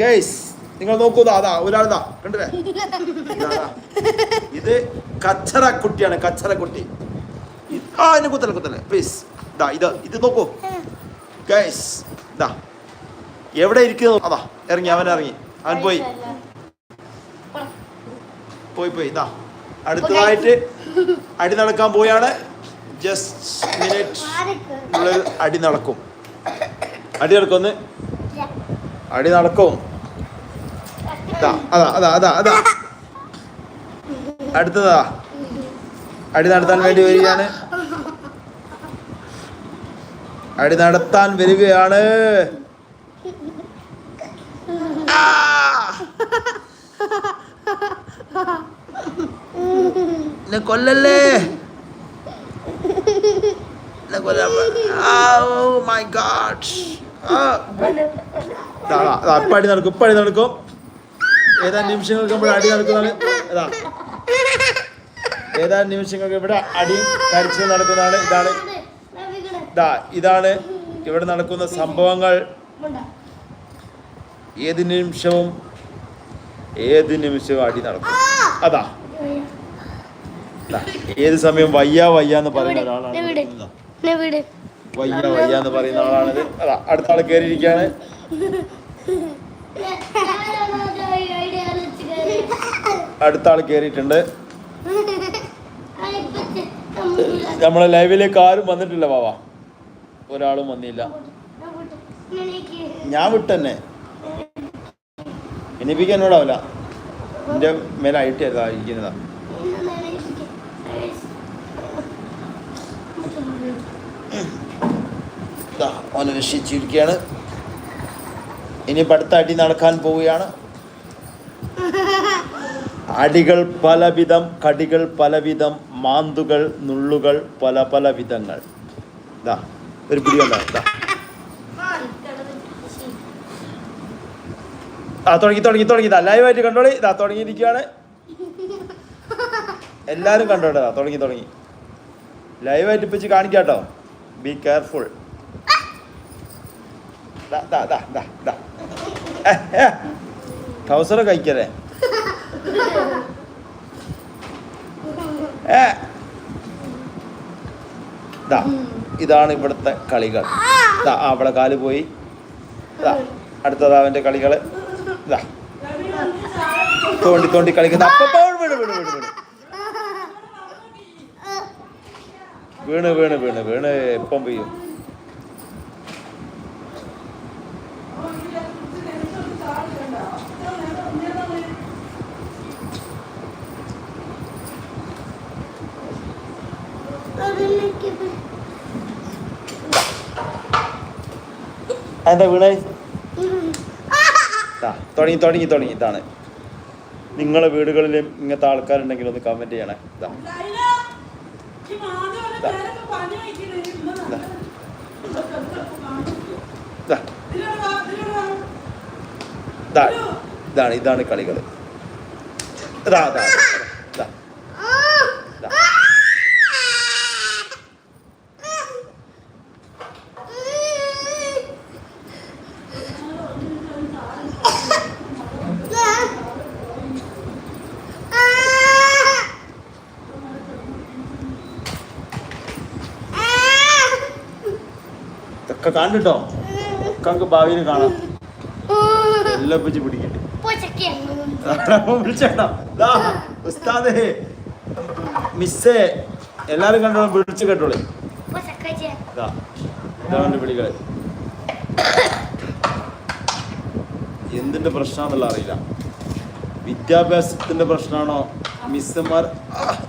Guys നിങ്ങൾ നോക്കൂ അതാ ഒരാളിതാ കണ്ടില്ലേ? ദാ. ഇത് കച്ചറ കുട്ടിയാണ് കച്ചറ കുട്ടി ആ എന്നെ കുത്തല്ലേ കുത്തല്ലേ പ്ലീസ് ഇതാ ഇത് ഇത് നോക്കൂ. ഗൈസ് ഇതാ എവിടെ ഇരിക്കുന്നു? അതാ ഇറങ്ങി അവൻ ഇറങ്ങി. അവൻ പോയി. പോയി പോയി ഇതാ അടുത്തതായിട്ട് അടി നടക്കാൻ പോയാണ്. ജസ്റ്റ് മിനിറ്റ് നമ്മൾ അടി നടക്കും. അടി നടക്കൊന്ന് അടി നടക്കും. അതാ അതാ അതാ അതാ. അടുത്തതാ. അടി നടത്താൻ വേണ്ടി വരികയാണ്. അടി നടത്താൻ വരികയാണ്. കൊല്ലല്ലേ? എന്നെ മൈ ഗാഡ് ഇപ്പം നടക്കും ഇപ്പം നടക്കും. ഏതാ നിമിഷങ്ങൾക്ക് ഇവിടെ അടി നടക്കുന്നതാണ്? ഇതാ. ഏതാ നിമിഷങ്ങൾക്ക് ഇവിടെ അടി കരിച്ചു നടക്കുന്നതാണ്? ഇതാണ്. ഇതാ ഇതാണ് ഇവിടെ നടക്കുന്ന സംഭവങ്ങൾ. ഏത് നിമിഷവും ഏത് നിമിഷവും അടി നടക്കും. അതാ. ഏത് സമയം വയ്യ വയ്യ എന്ന് പറയുന്ന ഒരാളാണ്. വയ്യ വയ്യ എന്ന് പറയുന്ന ആളാണിത്. അതാ അടുത്ത ആൾ കയറിയിരിക്കുകയാണ് അടുത്ത ആൾ കയറിയിട്ടുണ്ട് നമ്മളെ ലൈവിലേക്ക് ആരും വന്നിട്ടില്ല ബാബ ഒരാളും വന്നില്ല. ഞാൻ വിട്ടെന്നെ. എനിപ്പിക്കാൻ എന്നോടാവില്ല. എന്റെ മേലെ അയറ്റായിരുന്നു ഇരിക്കുന്നതാ. ദാ, അവനെ രക്ഷിച്ചിരിക്കുകയാണ് ഇനി അടുത്ത അടി നടക്കാൻ പോവുകയാണ്. അടികൾ പലവിധം കടികൾ പലവിധം മാന്തുകൾ നുള്ളുകൾ പല പല വിധങ്ങൾ. ദാ ഒരു ആ തുടങ്ങി തുടങ്ങി തുടങ്ങി. ഇതാ ലൈവായിട്ട് കണ്ടോളി. ഇതാ തുടങ്ങിയിരിക്കുകയാണ്. എല്ലാവരും കണ്ടോട്ടെ തുടങ്ങി തുടങ്ങി. ലൈവായിട്ട് ഇപ്പിച്ച് കാണിക്കാട്ടോ. ബി കെയർഫുൾ ട്രൗസർ കഴിക്കലേ ഇതാണ് ഇവിടുത്തെ കളികൾ. അവിടെ കാൽ പോയി. അടുത്തത് അവന്റെ കളികൾ തോണ്ടി തോണ്ടി കളിക്കുന്ന അപ്പം വിടും വിടും വിടും വിടും. വീണ് വീണ് വീണ് വീണ്. എപ്പം പെയ്യും. എന്താ വീണേ? തുടങ്ങി തുടങ്ങി തുടങ്ങി. ഇതാണ്. നിങ്ങളെ വീടുകളിലും ഇങ്ങനത്തെ ആൾക്കാരുണ്ടെങ്കിൽ ഒന്ന് കമന്റ് ചെയ്യണേ. ഇതാ ഇതാണ് ഇതാണ് കളികൾ ഇതാ ഇതാ ഇതാ ഇതാ ഇതൊക്കെ കണ്ടിട്ടോ? ഒക്കെ ഭാവിയിൽ കാണാം. എല്ലാം വെച്ച് പിടിക്കട്ടെ. വിളിച്ചേട്ടാ. ഉസ്താദേ. മിസ്സേ എല്ലാരും കണ്ടോ വിളിച്ചു കേട്ടോളെ. ഇതാണ് എന്തിന്റെ പ്രശ്നമാണെന്നുള്ള അറിയില്ല. വിദ്യാഭ്യാസത്തിന്റെ പ്രശ്നമാണോ മിസ്സന്മാർ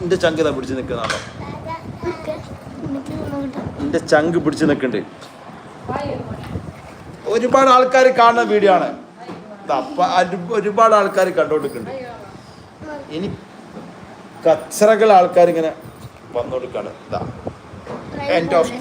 എന്റെ ചങ്ക് ഇതാ പിടിച്ച് നിൽക്കുന്നതാണോ എന്റെ ചങ്ക് പിടിച്ചു നിൽക്കുന്നുണ്ട് ഒരുപാട് ആൾക്കാർ കാണുന്ന വീഡിയോ ആണ്. ഒരുപാട് ആൾക്കാർ കണ്ടുകൊടുക്കുന്നുണ്ട്. ഇനി കച്ചറകൾ ആൾക്കാർ ഇങ്ങനെ വന്നുകൊടുക്കാണ് എൻഡ് ഓഫ്